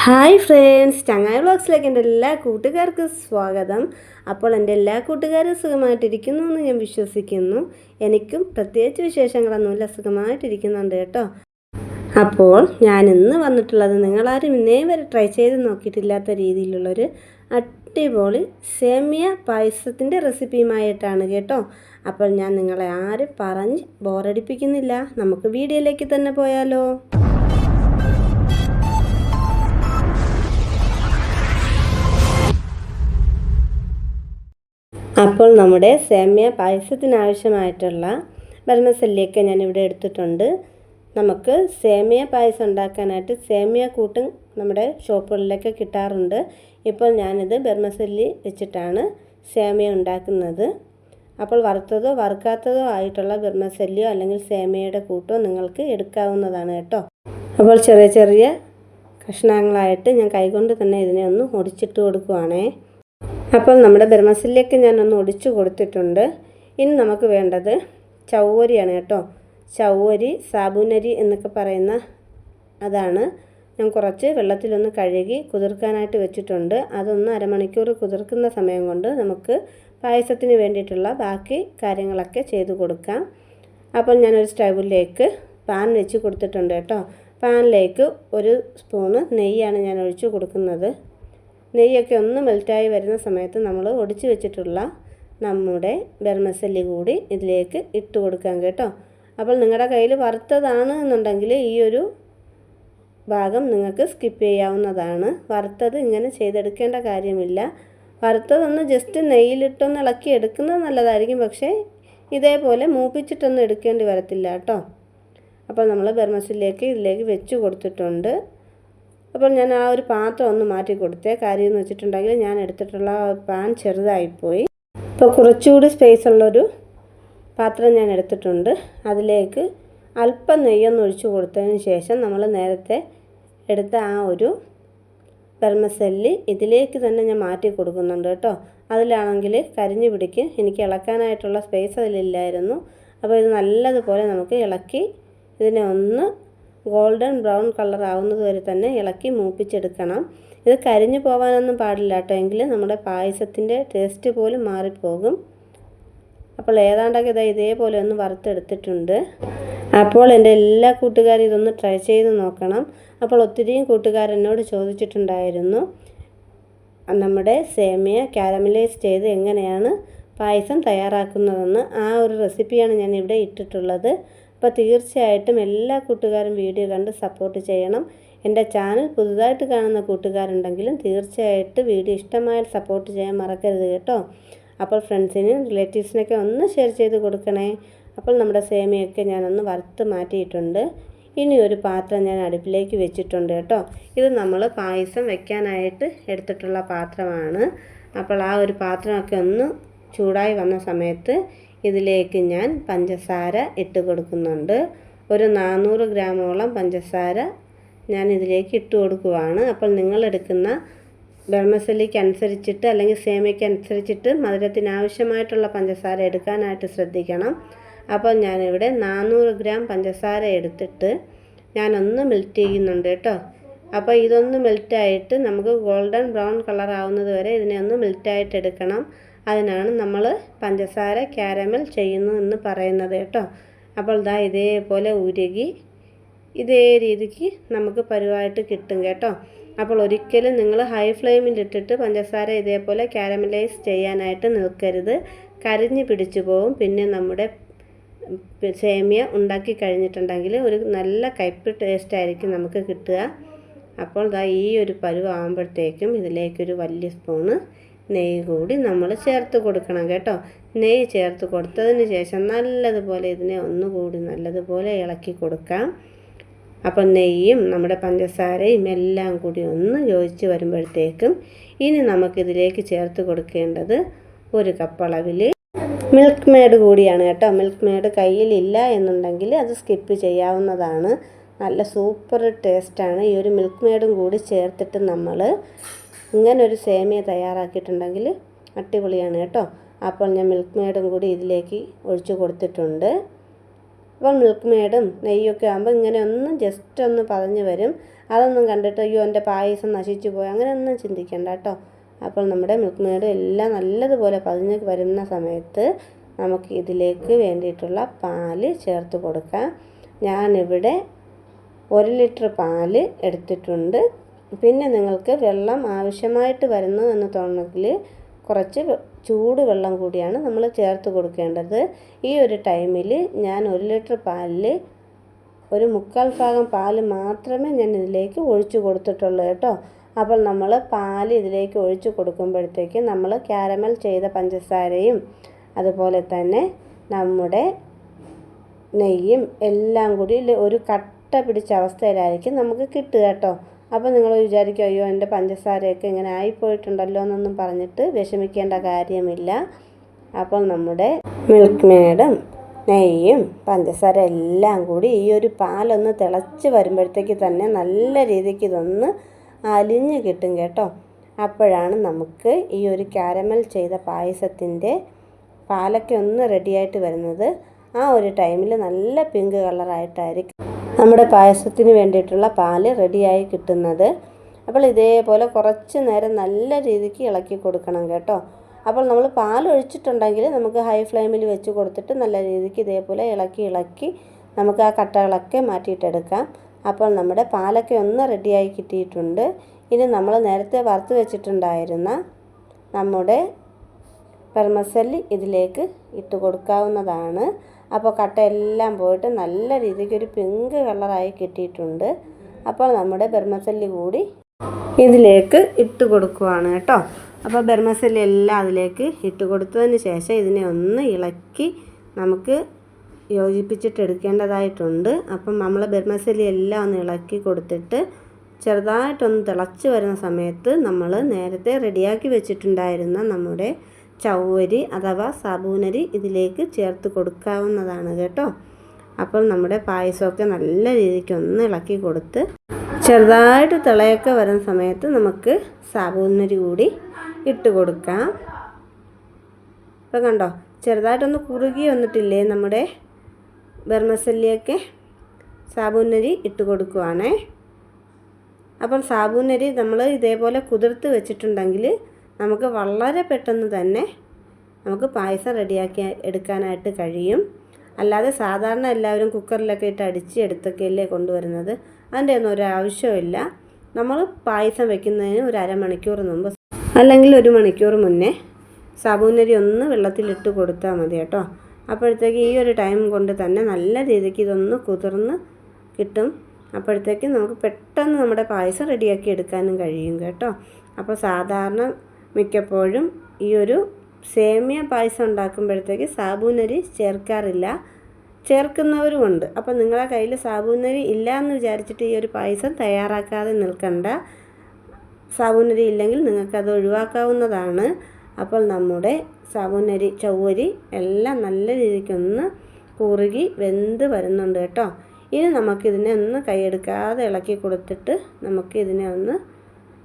Hi friends ചങ്ങായി വ്ളോഗ്സിലേക്ക് എന്റെ എല്ലാ കൂട്ടുകാർക്കും സ്വാഗതം. അപ്പോൾ എന്റെ എല്ലാ കൂട്ടുകാരും സുഖമായിട്ടിരിക്കുന്നു എന്ന് ഞാൻ വിശ്വസിക്കുന്നു. എനിക്കും പ്രത്യേകിച്ച് വിശേഷങ്ങളൊന്നുമില്ല സുഖമായിട്ടിരിക്കുന്നുണ്ട് കേട്ടോ. അപ്പോൾ ഞാൻ ഇന്ന് വന്നിട്ടുള്ളത് നിങ്ങളാരും ഇന്നേ വരെ ട്രൈ ചെയ്ത് നോക്കിയിട്ടില്ലാത്ത രീതിയിലുള്ളൊരു അടിപൊളി സേമിയ പായസത്തിന്റെ റെസിപ്പിയുമായിട്ടാണ് കേട്ടോ. അപ്പോൾ ഞാൻ നിങ്ങളെ ആരും പറഞ്ഞ് ബോറടിപ്പിക്കുന്നില്ല. നമുക്ക് വീഡിയോയിലേക്ക് തന്നെ പോയാലോ. നമ്മുടെ സേമിയ പായസത്തിനാവശ്യമായിട്ടുള്ള ബർമസല്ലിയൊക്കെ ഞാനിവിടെ എടുത്തിട്ടുണ്ട്. നമുക്ക് സേമിയ പായസം ഉണ്ടാക്കാനായിട്ട് സേമിയ കൂട്ടും നമ്മുടെ ഷോപ്പുകളിലൊക്കെ കിട്ടാറുണ്ട്. ഇപ്പോൾ ഞാനിത് ബർമസല്ലി വെച്ചിട്ടാണ് സേമിയ ഉണ്ടാക്കുന്നത്. അപ്പോൾ വറുത്തതോ വറുക്കാത്തതോ ആയിട്ടുള്ള ബർമസല്ലിയോ അല്ലെങ്കിൽ സേമിയയുടെ കൂട്ടോ നിങ്ങൾക്ക് എടുക്കാവുന്നതാണ് കേട്ടോ. അപ്പോൾ ചെറിയ ചെറിയ കഷ്ണങ്ങളായിട്ട് ഞാൻ കൈകൊണ്ട് തന്നെ ഇതിനെ ഒന്ന് ഒടിച്ചിട്ട് കൊടുക്കുവാണേ. അപ്പോൾ നമ്മുടെ ബർമസിലേക്ക് ഞാനൊന്ന് ഒടിച്ചു കൊടുത്തിട്ടുണ്ട്. ഇനി നമുക്ക് വേണ്ടത് ചവ്വരിയാണ് കേട്ടോ. ചവ്വരി സാബുനരി എന്നൊക്കെ പറയുന്ന അതാണ്. ഞാൻ കുറച്ച് വെള്ളത്തിലൊന്ന് കഴുകി കുതിർക്കാനായിട്ട് വെച്ചിട്ടുണ്ട്. അതൊന്ന് അരമണിക്കൂർ കുതിർക്കുന്ന സമയം കൊണ്ട് നമുക്ക് പായസത്തിന് വേണ്ടിയിട്ടുള്ള ബാക്കി കാര്യങ്ങളൊക്കെ ചെയ്ത് കൊടുക്കാം. അപ്പോൾ ഞാനൊരു സ്റ്റൗവിലേക്ക് പാൻ വെച്ച് കൊടുത്തിട്ടുണ്ട് കേട്ടോ. പാനിലേക്ക് ഒരു സ്പൂണ് നെയ്യാണ് ഞാൻ ഒഴിച്ചു കൊടുക്കുന്നത്. നെയ്യൊക്കെ ഒന്ന് മെൽറ്റായി വരുന്ന സമയത്ത് നമ്മൾ ഒടിച്ചു വെച്ചിട്ടുള്ള നമ്മുടെ ബർമസല്ലി കൂടി ഇതിലേക്ക് ഇട്ട് കൊടുക്കാം കേട്ടോ. അപ്പോൾ നിങ്ങളുടെ കയ്യിൽ വറുത്തതാണ് എന്നുണ്ടെങ്കിൽ ഈ ഒരു ഭാഗം നിങ്ങൾക്ക് സ്കിപ്പ് ചെയ്യാവുന്നതാണ്. വറുത്തത് ഇങ്ങനെ ചെയ്തെടുക്കേണ്ട കാര്യമില്ല. വറുത്തതൊന്ന് ജസ്റ്റ് നെയ്യിലിട്ടൊന്ന് ഇളക്കി എടുക്കുന്നത് നല്ലതായിരിക്കും. പക്ഷേ ഇതേപോലെ മൂപ്പിച്ചിട്ടൊന്നും എടുക്കേണ്ടി വരത്തില്ല കേട്ടോ. അപ്പോൾ നമ്മൾ ബർമസിലേക്ക് ഇതിലേക്ക് വെച്ച് കൊടുത്തിട്ടുണ്ട്. അപ്പോൾ ഞാൻ ആ ഒരു പാത്രം ഒന്ന് മാറ്റി കൊടുത്തേ. കാര്യം എന്ന് വെച്ചിട്ടുണ്ടെങ്കിൽ ഞാൻ എടുത്തിട്ടുള്ള പാൻ ചെറുതായിപ്പോയി. അപ്പോൾ കുറച്ചുകൂടി സ്പേസ് ഉള്ളൊരു പാത്രം ഞാൻ എടുത്തിട്ടുണ്ട്. അതിലേക്ക് അല്പം നെയ്യൊന്ന് ഒഴിച്ചു കൊടുത്തതിന് ശേഷം നമ്മൾ നേരത്തെ എടുത്ത ആ ഒരു പെർമസെല്ലി ഇതിലേക്ക് തന്നെ ഞാൻ മാറ്റി കൊടുക്കുന്നുണ്ട് കേട്ടോ. അതിലാണെങ്കിൽ കരിഞ്ഞു പിടിക്കും. എനിക്ക് ഇളക്കാനായിട്ടുള്ള സ്പേസ് അതിലില്ലായിരുന്നു. അപ്പോൾ ഇത് നല്ലതുപോലെ നമുക്ക് ഇളക്കി ഇതിനെ ഒന്ന് ഗോൾഡൻ ബ്രൗൺ കളർ ആവുന്നത് വരെ തന്നെ ഇളക്കി മൂപ്പിച്ചെടുക്കണം. ഇത് കരിഞ്ഞു പോകാനൊന്നും പാടില്ല കേട്ടോ എങ്കിൽ നമ്മുടെ പായസത്തിന്റെ ടേസ്റ്റ് പോലും മാറിപ്പോകും. അപ്പോൾ ഏതാണ്ടൊക്കെ ഇതാ ഇതേപോലെ ഒന്ന് വറുത്തെടുത്തിട്ടുണ്ട്. അപ്പോൾ എന്റെ എല്ലാ കൂട്ടുകാരും ഇതൊന്ന് ട്രൈ ചെയ്ത് നോക്കണം. അപ്പോൾ ഒത്തിരിയും കൂട്ടുകാർ എന്നോട് ചോദിച്ചിട്ടുണ്ടായിരുന്നു നമ്മുടെ സേമിയ കാരമലൈസ് ചെയ്ത് എങ്ങനെയാണ് പായസം തയ്യാറാക്കുന്നതെന്ന്? ആ ഒരു റെസിപ്പിയാണ് ഞാൻ ഇവിടെ ഇട്ടിട്ടുള്ളത്. അപ്പോൾ തീർച്ചയായിട്ടും എല്ലാ കൂട്ടുകാരും വീഡിയോ കണ്ട് സപ്പോർട്ട് ചെയ്യണം. എന്റെ ചാനൽ പുതുതായിട്ട് കാണുന്ന കൂട്ടുകാരുണ്ടെങ്കിലും തീർച്ചയായിട്ടും വീഡിയോ ഇഷ്ടമായാൽ സപ്പോർട്ട് ചെയ്യാൻ മറക്കരുത് കേട്ടോ. അപ്പോൾ ഫ്രണ്ട്സിനും റിലേറ്റീവ്സിനൊക്കെ ഒന്ന് ഷെയർ ചെയ്ത് കൊടുക്കണേ. അപ്പോൾ നമ്മുടെ സേമിയൊക്കെ ഞാനൊന്ന് വറുത്ത് മാറ്റിയിട്ടുണ്ട്. ഇനി ഒരു പാത്രം ഞാൻ അടുപ്പിലേക്ക് വെച്ചിട്ടുണ്ട് കേട്ടോ. ഇത് നമ്മൾ പായസം വെക്കാനായിട്ട് എടുത്തിട്ടുള്ള പാത്രമാണ്. അപ്പോൾ ആ ഒരു പാത്രമൊക്കെ ഒന്ന് ചൂടായി വന്ന സമയത്ത് ഇതിലേക്ക് ഞാൻ പഞ്ചസാര ഇട്ട് കൊടുക്കുന്നുണ്ട്. ഒരു നാനൂറ് ഗ്രാമോളം പഞ്ചസാര ഞാൻ ഇതിലേക്ക് ഇട്ട് കൊടുക്കുവാണ്. അപ്പോൾ നിങ്ങൾ എടുക്കുന്ന ബർമസലിക്ക് അനുസരിച്ചിട്ട് അല്ലെങ്കിൽ സേമയ്ക്ക് അനുസരിച്ചിട്ട് മധുരത്തിന് ആവശ്യമായിട്ടുള്ള പഞ്ചസാര എടുക്കാനായിട്ട് ശ്രദ്ധിക്കണം. അപ്പോൾ ഞാനിവിടെ നാനൂറ് ഗ്രാം പഞ്ചസാര എടുത്തിട്ട് ഞാനൊന്ന് മെൽറ്റ് ചെയ്യുന്നുണ്ട് കേട്ടോ. അപ്പോൾ ഇതൊന്ന് മെൽറ്റായിട്ട് നമുക്ക് ഗോൾഡൻ ബ്രൗൺ കളർ ആവുന്നത് വരെ ഇതിനെ ഒന്ന് മെൽറ്റായിട്ട് എടുക്കണം. അതിനാണ് നമ്മൾ പഞ്ചസാര ക്യാരമൽ ചെയ്യുന്നു എന്ന് പറയുന്നത് കേട്ടോ. അപ്പോൾ ഇതാ ഇതേപോലെ ഉരുകി ഇതേ രീതിക്ക് നമുക്ക് പരുവായിട്ട് കിട്ടും കേട്ടോ. അപ്പോൾ ഒരിക്കലും നിങ്ങൾ ഹൈ ഫ്ലെയിമിൽ ഇട്ടിട്ട് പഞ്ചസാര ഇതേപോലെ കാരമലൈസ് ചെയ്യാനായിട്ട് നിൽക്കരുത്. കരിഞ്ഞു പിടിച്ചു പോവും. പിന്നെ നമ്മുടെ സേമിയ ഉണ്ടാക്കി കഴിഞ്ഞിട്ടുണ്ടെങ്കിൽ ഒരു നല്ല കയ്പ് ടേസ്റ്റ് ആയിരിക്കും നമുക്ക് കിട്ടുക. അപ്പോൾ ഇതാ ഈ ഒരു പരുവാകുമ്പോഴത്തേക്കും ഇതിലേക്കൊരു വലിയ സ്പൂണ് നെയ്യ് കൂടി നമ്മൾ ചേർത്ത് കൊടുക്കണം കേട്ടോ. നെയ്യ് ചേർത്ത് കൊടുത്തതിന് ശേഷം നല്ലതുപോലെ ഇതിനെ ഒന്നുകൂടി നല്ലതുപോലെ ഇളക്കി കൊടുക്കാം. അപ്പം നെയ്യും നമ്മുടെ പഞ്ചസാരയും എല്ലാം കൂടി ഒന്ന് യോജിച്ച് വരുമ്പോഴത്തേക്കും ഇനി നമുക്കിതിലേക്ക് ചേർത്ത് കൊടുക്കേണ്ടത് ഒരു കപ്പളവിൽ മിൽക്ക് മേഡ് കൂടിയാണ് കേട്ടോ. മിൽക്ക് മേഡ് കയ്യിലില്ല എന്നുണ്ടെങ്കിൽ അത് സ്കിപ്പ് ചെയ്യാവുന്നതാണ്. നല്ല സൂപ്പർ ടേസ്റ്റാണ്. ഈ ഒരു മിൽക്ക് മേഡും കൂടി ചേർത്തിട്ട് നമ്മൾ ഇങ്ങനെ ഒരു സേമിയ തയ്യാറാക്കിയിട്ടുണ്ടെങ്കിൽ അടിപൊളിയാണ് കേട്ടോ. അപ്പോൾ ഞാൻ മിൽക്ക് മെയ്ഡും കൂടി ഇതിലേക്ക് ഒഴിച്ചു കൊടുത്തിട്ടുണ്ട്. അപ്പോൾ മിൽക്ക് മെയ്ഡും നെയ്യൊക്കെ ആകുമ്പോൾ ഇങ്ങനെ ഒന്നും ജസ്റ്റ് ഒന്ന് പതഞ്ഞ് വരും. അതൊന്നും കണ്ടിട്ട് അയ്യോ എന്റെ പായസം നശിച്ചു പോയി. അങ്ങനെയൊന്നും ചിന്തിക്കേണ്ട കേട്ടോ. അപ്പോൾ നമ്മുടെ മിൽക്ക് മെയ്ഡ് എല്ലാം നല്ലതുപോലെ പതിഞ്ഞ് വരുന്ന സമയത്ത് നമുക്ക് ഇതിലേക്ക് വേണ്ടിയിട്ടുള്ള പാൽ ചേർത്ത് കൊടുക്കാം. ഞാനിവിടെ ഒരു ലിറ്റർ പാൽ എടുത്തിട്ടുണ്ട്. പിന്നെ നിങ്ങൾക്ക് വെള്ളം ആവശ്യമായിട്ട് വരുന്നു എന്ന് തോന്നണമെങ്കിൽ കുറച്ച് ചൂട് വെള്ളം കൂടിയാണ് നമ്മൾ ചേർത്ത് കൊടുക്കേണ്ടത്. ഈ ഒരു ടൈമിൽ ഞാൻ ഒരു ലിറ്റർ പാലിൽ ഒരു മുക്കാൽ ഭാഗം പാൽ മാത്രമേ ഞാൻ ഇതിലേക്ക് ഒഴിച്ചു കൊടുത്തിട്ടുള്ളൂ കേട്ടോ. അപ്പോൾ നമ്മൾ പാൽ ഇതിലേക്ക് ഒഴിച്ചു കൊടുക്കുമ്പോഴത്തേക്ക് നമ്മൾ ക്യാരമൽ ചെയ്ത പഞ്ചസാരയും അതുപോലെ തന്നെ നമ്മുടെ നെയ്യും എല്ലാം കൂടി ഒരു കട്ട പിടിച്ച അവസ്ഥയിലായിരിക്കും നമുക്ക് കിട്ടുക കേട്ടോ. അപ്പോൾ നിങ്ങൾ വിചാരിക്കും അയ്യോ എന്റെ പഞ്ചസാരയൊക്കെ ഇങ്ങനെ ആയിപ്പോയിട്ടുണ്ടല്ലോ എന്നൊന്നും പറഞ്ഞിട്ട് വിഷമിക്കേണ്ട കാര്യമില്ല. അപ്പോൾ നമ്മുടെ മിൽക്ക് മേഡും നെയ്യും പഞ്ചസാര എല്ലാം കൂടി ഈ ഒരു പാലൊന്ന് തിളച്ച് വരുമ്പോഴത്തേക്ക് തന്നെ നല്ല രീതിക്ക് ഇതൊന്ന് അലിഞ്ഞ് കിട്ടും കേട്ടോ. അപ്പോഴാണ് നമുക്ക് ഈ ഒരു കാരമൽ ചെയ്ത പായസത്തിന്റെ പാലൊക്കെ ഒന്ന് റെഡിയായിട്ട് വരുന്നത്. ആ ഒരു ടൈമിൽ നല്ല പിങ്ക് കളറായിട്ടായിരിക്കും നമ്മുടെ പായസത്തിന് വേണ്ടിയിട്ടുള്ള പാൽ റെഡിയായി കിട്ടുന്നത്. അപ്പോൾ ഇതേപോലെ കുറച്ച് നേരം നല്ല രീതിക്ക് ഇളക്കി കൊടുക്കണം കേട്ടോ. അപ്പോൾ നമ്മൾ പാൽ ഒഴിച്ചിട്ടുണ്ടെങ്കിൽ നമുക്ക് ഹൈ ഫ്ലെയിമിൽ വെച്ച് കൊടുത്തിട്ട് നല്ല രീതിക്ക് ഇതേപോലെ ഇളക്കി ഇളക്കി നമുക്ക് ആ കട്ടകളൊക്കെ മാറ്റിയിട്ടെടുക്കാം. അപ്പോൾ നമ്മുടെ പാലൊക്കെ ഒന്ന് റെഡിയായി കിട്ടിയിട്ടുണ്ട്. ഇനി നമ്മൾ നേരത്തെ വറുത്ത് വെച്ചിട്ടുണ്ടായിരുന്ന നമ്മുടെ പെർമസല്ലി ഇതിലേക്ക് ഇട്ട് കൊടുക്കാവുന്നതാണ്. അപ്പോൾ കട്ട എല്ലാം പോയിട്ട് നല്ല രീതിക്ക് ഒരു പിങ്ക് കളറായി കിട്ടിയിട്ടുണ്ട്. അപ്പോൾ നമ്മുടെ ബർമസല്ലി കൂടി ഇതിലേക്ക് ഇട്ട് കൊടുക്കുവാണ് കേട്ടോ. അപ്പോൾ ബർമസല്ലി എല്ലാം അതിലേക്ക് ഇട്ട് കൊടുത്തതിന് ശേഷം ഇതിനെ ഒന്ന് ഇളക്കി നമുക്ക് യോജിപ്പിച്ചിട്ട് എടുക്കേണ്ടതായിട്ടുണ്ട്. അപ്പം നമ്മൾ ബെർമസല്ലി എല്ലാം ഒന്ന് ഇളക്കി കൊടുത്തിട്ട് ചെറുതായിട്ടൊന്ന് തിളച്ച് വരുന്ന സമയത്ത് നമ്മൾ നേരത്തെ റെഡിയാക്കി വെച്ചിട്ടുണ്ടായിരുന്ന നമ്മുടെ ചവ്വരി അഥവാ സാബൂനരി ഇതിലേക്ക് ചേർത്ത് കൊടുക്കാവുന്നതാണ് കേട്ടോ. അപ്പോൾ നമ്മുടെ പായസമൊക്കെ നല്ല രീതിക്ക് ഒന്ന് ഇളക്കി കൊടുത്ത് ചെറുതായിട്ട് തിളയൊക്കെ വരുന്ന സമയത്ത് നമുക്ക് സാബൂനരി കൂടി ഇട്ട് കൊടുക്കാം. ഇപ്പം കണ്ടോ ചെറുതായിട്ടൊന്ന് കുറുകി വന്നിട്ടില്ലേ നമ്മുടെ ബർമസല്ലിയൊക്കെ? സാബൂനരി ഇട്ട് കൊടുക്കുവാണേ. അപ്പം സാബൂനരി നമ്മൾ ഇതേപോലെ കുതിർത്ത് വെച്ചിട്ടുണ്ടെങ്കിൽ നമുക്ക് വളരെ പെട്ടെന്ന് തന്നെ നമുക്ക് പായസം റെഡിയാക്കി എടുക്കാനായിട്ട് കഴിയും. അല്ലാതെ സാധാരണ എല്ലാവരും കുക്കറിലൊക്കെ ഇട്ട് അടിച്ച് എടുത്തൊക്കെയല്ലേ കൊണ്ടുവരുന്നത്? അതിന്റെ ഒന്നും ഒരു ആവശ്യമില്ല നമ്മൾ പായസം വെക്കുന്നതിന് ഒരു അരമണിക്കൂർ മുമ്പ് അല്ലെങ്കിൽ ഒരു മണിക്കൂർ മുന്നേ സാബൂനരി ഒന്ന് വെള്ളത്തിലിട്ട് കൊടുത്താൽ മതി കേട്ടോ. അപ്പോഴത്തേക്ക് ഈ ഒരു ടൈം കൊണ്ട് തന്നെ നല്ല രീതിക്ക് ഇതൊന്ന് കുതിർന്ന് കിട്ടും. അപ്പോഴത്തേക്ക് നമുക്ക് പെട്ടെന്ന് നമ്മുടെ പായസം റെഡിയാക്കി എടുക്കാനും കഴിയും കേട്ടോ. അപ്പോൾ സാധാരണ മിക്കപ്പോഴും ഈ ഒരു സേമിയ പായസം ഉണ്ടാക്കുമ്പോഴത്തേക്ക് സാബൂനരി ചേർക്കാറില്ല. ചേർക്കുന്നവരുമുണ്ട്. അപ്പോൾ നിങ്ങളെ കയ്യിൽ സാബൂനരി ഇല്ല എന്ന് വിചാരിച്ചിട്ട് ഈ ഒരു പായസം തയ്യാറാക്കാതെ നിൽക്കണ്ട. സാബൂനരി ഇല്ലെങ്കിൽ നിങ്ങൾക്കത് ഒഴിവാക്കാവുന്നതാണ്. അപ്പോൾ നമ്മുടെ സാബൂനരി ചൗവരി എല്ലാം നല്ല രീതിക്കൊന്ന് കുറുകി വെന്ത് വരുന്നുണ്ട് കേട്ടോ. ഇനി നമുക്കിതിനെ ഒന്ന് കൈയെടുക്കാതെ ഇളക്കി കൊടുത്തിട്ട് നമുക്കിതിനെ ഒന്ന്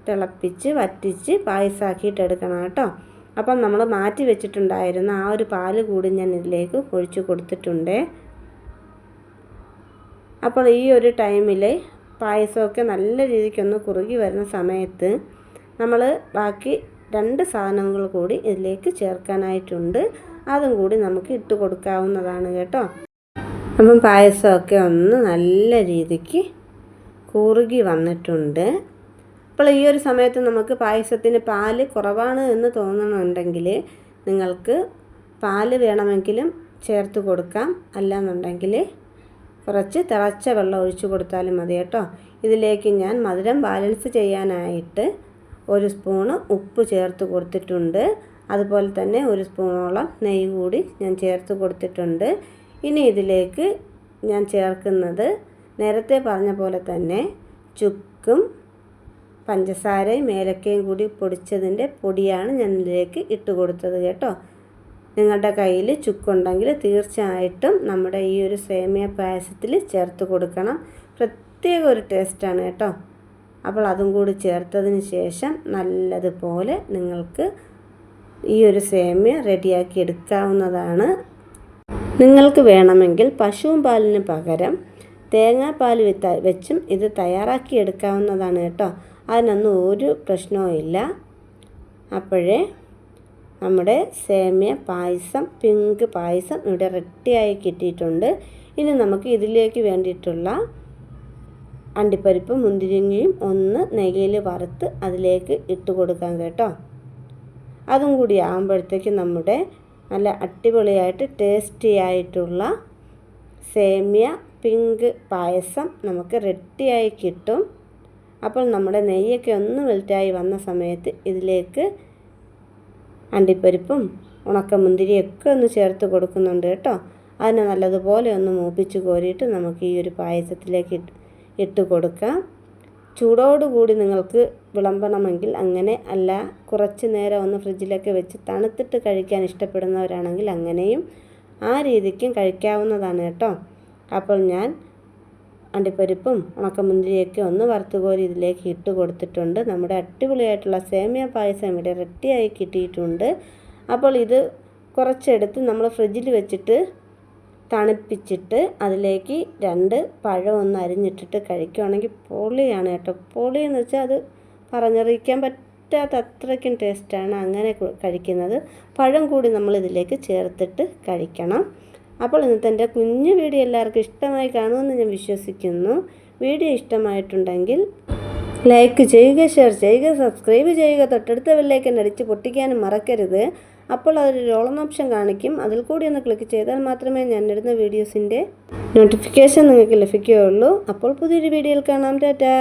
തിളപ്പിച്ച് വറ്റിച്ച് പായസമാക്കിയിട്ട് എടുക്കണം കേട്ടോ. അപ്പം നമ്മൾ മാറ്റി വെച്ചിട്ടുണ്ടായിരുന്ന ആ ഒരു പാൽ കൂടി ഞാൻ ഇതിലേക്ക് ഒഴിച്ചു കൊടുത്തിട്ടുണ്ട്. അപ്പോൾ ഈ ഒരു ടൈമിൽ പായസമൊക്കെ നല്ല രീതിക്കൊന്ന് കുറുകി വരുന്ന സമയത്ത് നമ്മൾ ബാക്കി രണ്ട് സാധനങ്ങൾ കൂടി ഇതിലേക്ക് ചേർക്കാനായിട്ടുണ്ട്. അതും കൂടി നമുക്ക് ഇട്ട് കൊടുക്കാവുന്നതാണ് കേട്ടോ. അപ്പം പായസമൊക്കെ ഒന്ന് നല്ല രീതിക്ക് കുറുകി വന്നിട്ടുണ്ട്. അപ്പോൾ ഈ ഒരു സമയത്ത് നമുക്ക് പായസത്തിന് പാൽ കുറവാണ് എന്ന് തോന്നുന്നുണ്ടെങ്കിൽ നിങ്ങൾക്ക് പാൽ വേണമെങ്കിലും ചേർത്ത് കൊടുക്കാം. അല്ലാന്നുണ്ടെങ്കിൽ കുറച്ച് തിളച്ച വെള്ളം ഒഴിച്ചു കൊടുത്താലും മതി കേട്ടോ. ഇതിലേക്ക് ഞാൻ മധുരം ബാലൻസ് ചെയ്യാനായിട്ട് ഒരു സ്പൂണ് ഉപ്പ് ചേർത്ത് കൊടുത്തിട്ടുണ്ട്. അതുപോലെ തന്നെ ഒരു സ്പൂണോളം നെയ്യ് കൂടി ഞാൻ ചേർത്ത് കൊടുത്തിട്ടുണ്ട്. ഇനി ഇതിലേക്ക് ഞാൻ ചേർക്കുന്നത് നേരത്തെ പറഞ്ഞ പോലെ തന്നെ ചുക്കും പഞ്ചസാരയും ഏലക്കയും കൂടി പൊടിച്ചതിന്റെ പൊടിയാണ് ഞാൻ ഇതിലേക്ക് ഇട്ട് കൊടുത്തത് കേട്ടോ. നിങ്ങളുടെ കയ്യിൽ ചുക്കുണ്ടെങ്കിൽ തീർച്ചയായിട്ടും നമ്മുടെ ഈ ഒരു സേമിയ പായസത്തിൽ ചേർത്ത് കൊടുക്കണം. പ്രത്യേക ഒരു ടേസ്റ്റാണ് കേട്ടോ. അപ്പോൾ അതും കൂടി ചേർത്തതിന് ശേഷം നല്ലതുപോലെ നിങ്ങൾക്ക് ഈ ഒരു സേമിയ റെഡിയാക്കി എടുക്കാവുന്നതാണ്. നിങ്ങൾക്ക് വേണമെങ്കിൽ പശുവും പാലിന് പകരം തേങ്ങാപ്പാൽ വെച്ചും ഇത് തയ്യാറാക്കി എടുക്കാവുന്നതാണ് കേട്ടോ. അതിനൊന്നും ഒരു പ്രശ്നവും ഇല്ല. അപ്പോഴേ നമ്മുടെ സേമിയ പായസം പിങ്ക് പായസം ഇവിടെ റെഡിയായി കിട്ടിയിട്ടുണ്ട്. ഇനി നമുക്ക് ഇതിലേക്ക് വേണ്ടിയിട്ടുള്ള അണ്ടിപ്പരിപ്പും മുന്തിരിങ്ങയും ഒന്ന് നെയ്യിൽ വറുത്ത് അതിലേക്ക് ഇട്ട് കൊടുക്കാം കേട്ടോ. അതും കൂടി ആകുമ്പോഴത്തേക്ക് നമ്മുടെ നല്ല അടിപൊളിയായിട്ട് ടേസ്റ്റി ആയിട്ടുള്ള സേമിയ പിങ്ക് പായസം നമുക്ക് റെഡിയായി കിട്ടും. അപ്പോൾ നമ്മുടെ നെയ്യൊക്കെ ഒന്ന് മെൽറ്റായി വന്ന സമയത്ത് ഇതിലേക്ക് അണ്ടിപ്പരിപ്പും ഉണക്കമുന്തിരിയൊക്കെ ഒന്ന് ചേർത്ത് കൊടുക്കുന്നുണ്ട് കേട്ടോ. അതിനെ നല്ലതുപോലെ ഒന്ന് മൂപ്പിച്ച് കോരിയിട്ട് നമുക്ക് ഈ ഒരു പായസത്തിലേക്ക് ഇട്ട് കൊടുക്കാം. ചൂടോടുകൂടി നിങ്ങൾക്ക് വിളമ്പണമെങ്കിൽ അങ്ങനെ അല്ല കുറച്ച് നേരം ഒന്ന് ഫ്രിഡ്ജിലൊക്കെ വെച്ച് തണുത്തിട്ട് കഴിക്കാൻ ഇഷ്ടപ്പെടുന്നവരാണെങ്കിൽ അങ്ങനെയും ആ രീതിക്കും കഴിക്കാവുന്നതാണ് കേട്ടോ. അപ്പോൾ ഞാൻ അണ്ടിപ്പരിപ്പും ഉണക്കമുന്തിരിയൊക്കെ ഒന്ന് വറുത്ത് കോരി ഇതിലേക്ക് ഇട്ട് കൊടുത്തിട്ടുണ്ട്. നമ്മുടെ അടിപൊളിയായിട്ടുള്ള സേമിയ പായസം ഇവിടെ റെഡിയായി കിട്ടിയിട്ടുണ്ട്. അപ്പോൾ ഇത് കുറച്ചെടുത്ത് നമ്മൾ ഫ്രിഡ്ജിൽ വെച്ചിട്ട് തണുപ്പിച്ചിട്ട് അതിലേക്ക് രണ്ട് പഴം ഒന്ന് അരിഞ്ഞിട്ടിട്ട് കഴിക്കുകയാണെങ്കിൽ പൊളിയാണ് കേട്ടോ. പൊളി എന്ന് വെച്ചാൽ അത് പറഞ്ഞറിയിക്കാൻ പറ്റാത്ത അത്രയ്ക്കും ടേസ്റ്റാണ് അങ്ങനെ കഴിക്കുന്നത്. പഴം കൂടി നമ്മൾ ഇതിലേക്ക് ചേർത്തിട്ട് കഴിക്കണം. അപ്പോൾ ഇന്നത്തെ എന്റെ കുഞ്ഞു വീഡിയോ എല്ലാവർക്കും ഇഷ്ടമായി കാണുമെന്ന് ഞാൻ വിശ്വസിക്കുന്നു. വീഡിയോ ഇഷ്ടമായിട്ടുണ്ടെങ്കിൽ ലൈക്ക് ചെയ്യുക ഷെയർ ചെയ്യുക സബ്സ്ക്രൈബ് ചെയ്യുക തൊട്ടടുത്ത ബെല്ലൈക്കൻ അടിച്ച് പൊട്ടിക്കാനും മറക്കരുത്. അപ്പോൾ അതൊരു ഓളം ഓപ്ഷൻ കാണിക്കും. അതിൽ കൂടി ഒന്ന് ക്ലിക്ക് ചെയ്താൽ മാത്രമേ ഞാൻ ഇടുന്ന വീഡിയോസിന്റെ നോട്ടിഫിക്കേഷൻ നിങ്ങൾക്ക് ലഭിക്കുകയുള്ളൂ. അപ്പോൾ പുതിയൊരു വീഡിയോയിൽ കാണാം. ടാറ്റാ!